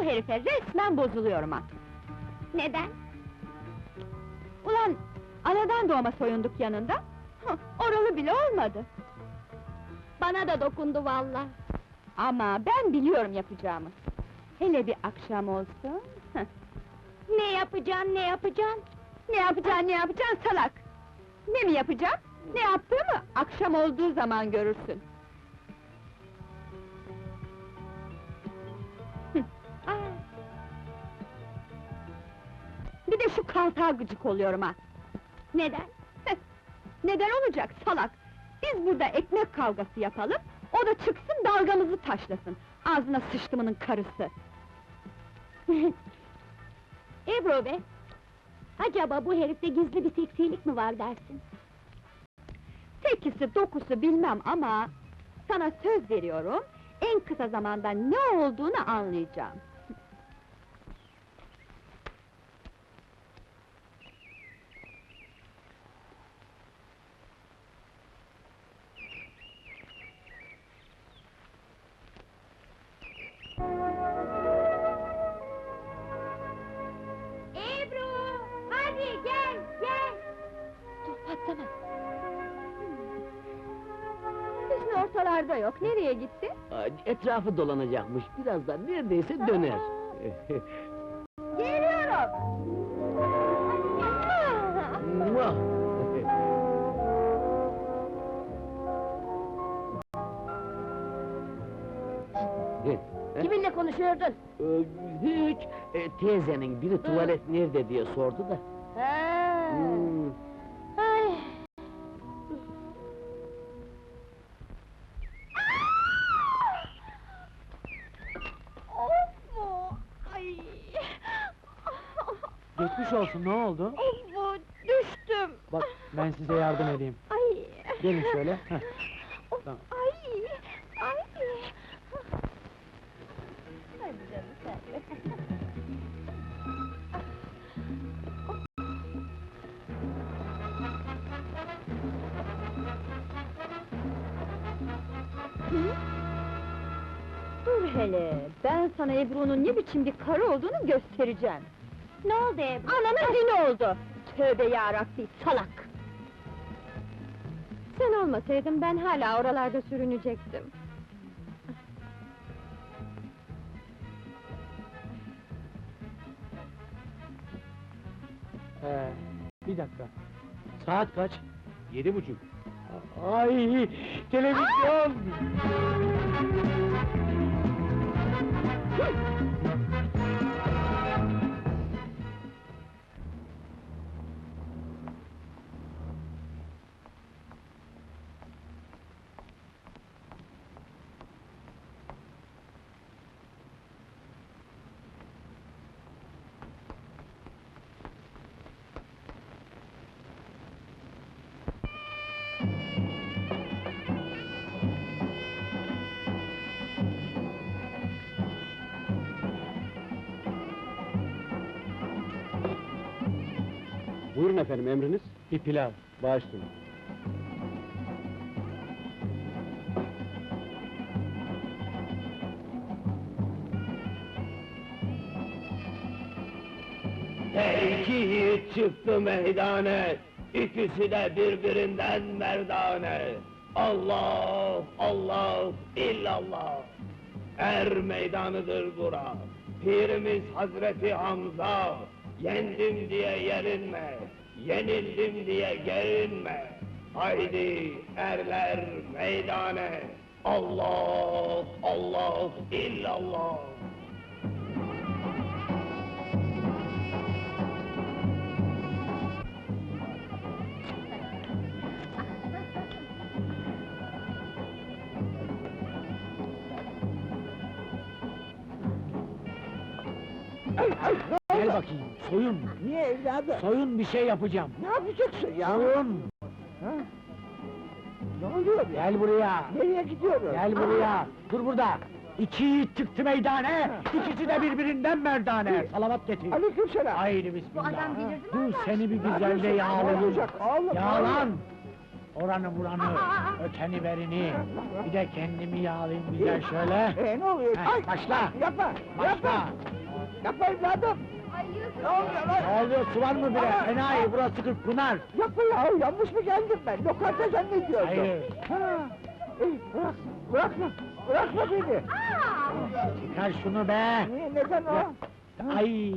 Bu herife resmen bozuluyorum ha. Neden? Ulan, anadan doğma soyunduk yanında. Hah, Oralı bile olmadı. Bana da dokundu valla. Ama ben biliyorum yapacağımı. Hele bir akşam olsun. Ne yapacaksın, ne yapacaksın? ne yapacaksın, ne yapacaksın salak? Ne mi yapacağım? Ne yaptığımı akşam olduğu zaman görürsün. Şu kaltağa gıcık oluyorum ha. neden? Neden olacak salak? Biz burada ekmek kavgası yapalım, o da çıksın dalgamızı taşlasın. Ağzına sıçtımının karısı. Ebru be! Acaba bu herifte gizli bir seksilik mi var dersin? Sekisi dokusu bilmem ama... ...sana söz veriyorum, en kısa zamanda ne olduğunu anlayacağım. Ortalarda yok, nereye gitti? Etrafı dolanacakmış, birazdan neredeyse döner. Geliyorum! Muah! Kiminle konuşuyordun? Ee, Hiç, e, teyzenin biri tuvalet nerede diye sordu da. Ha. Hmm, Geçmiş olsun, ne oldu? Of mu? Düştüm. Bak, ben size yardım edeyim. Ay. Gelin şöyle. heh. Tamam. Ay. Ay. Hadi canım sen de. Dur hele, ben sana Ebru'nun ne biçim bir karı olduğunu göstereceğim. Ne oldu Ebru? Ananın dini oldu! Tövbe yarabbi, salak! Sen olmasaydın ben hala oralarda sürünecektim. Ee, bir dakika. Saat kaç? Yedi buçuk. Ay, televizyon! Buyurun efendim, emriniz? Bir pilav. Bağışlayın. İki yiğit çıktı meydana, ikisi de birbirinden merdane. Allah, Allah, illallah. Er meydanıdır bura. Pirimiz Hazreti Hamza. Yendim diye yerinme, yenildim diye gerinme. Haydi erler meydane. Allah, Allah, illallah. Gel bakayım, soyun. Niye evladım? Soyun bir şey yapacağım. Ne yapacaksın ya? Soyun! Ha? Ne oluyor ya? Gel buraya! Nereye gidiyoruz? Gel buraya! Dur burada! İki yiğit çıktı meydane, ikisi de birbirinden merdane. Salavat getir. Aleykümselam. Haydi bismillah. adam bilirdi mi Dur Allah seni bir Ne güzelle? Ne yağlayayım. olacak oğlum? Yağlan! Oranı buranı, öteni berini, bir de kendimi yağlayayım güzel şöyle. Ee, ne oluyor? Heh, başla. Yapma, yapma. Başla! Yapma evladım. Ne oluyor lan? Ne oluyor, su var mı bre? Enayi, burası Kırkpınar. Yapma ya, yanlış mı geldim ben? Lokanta zannediyordum. Hayır. Ha, ey, bırak, bırakma, bırakma beni. Çıkar şunu be! Niye, neden o? Ya. Ay,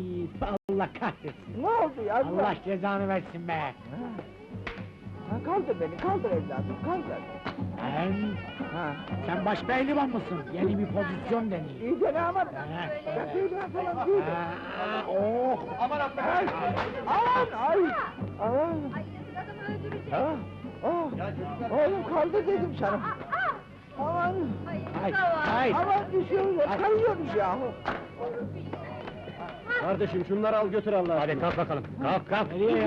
Allah kahretsin! Ne oldu ya? Allah cezanı versin be! Ha. Ha, kaldır beni, kaldır evladım, kaldır. Sen, Ha. sen baş pehlivan mısın? Yeni bir pozisyon deneyim. İyi de ne ama? Ben pehlivan falan değilim. Aa, oh! Aman Ay, aman, ay, aman. Ha? Oh, oğlum kaldı dedim sana. Aman, Ay, ay! aman düşüyoruz, kayıyoruz yahu. Kardeşim şunları al götür Allah Hadi kalk bakalım. Kalk kalk. Nereye